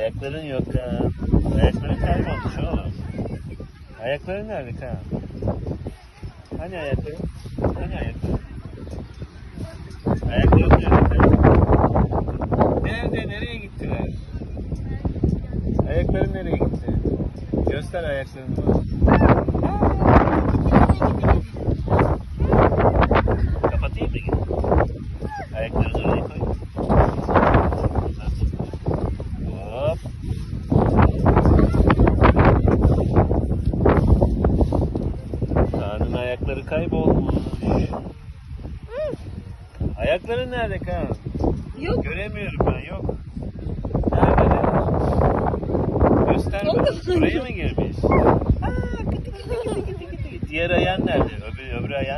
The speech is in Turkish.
Ayakların yok ha. Ayakların kaybolmuş oğlum. Ayakların nerede Kaan? Hani ayakların? Hani ayakların? Ayakların nerede? Nerede? Nereye gittiler? Ayakların nereye gitti? Göster ayaklarını bana. Ayakları kaybolmuş. Ayakların nerede Kaan? Yok. Göremiyorum ben yok. Nerede? Göster Yok. bana. Buraya mı girmiş? Aa, kıtı kıtı kıtı kıtı kıtı. Diğer ayağın nerede? Öbür, öbür ayağın?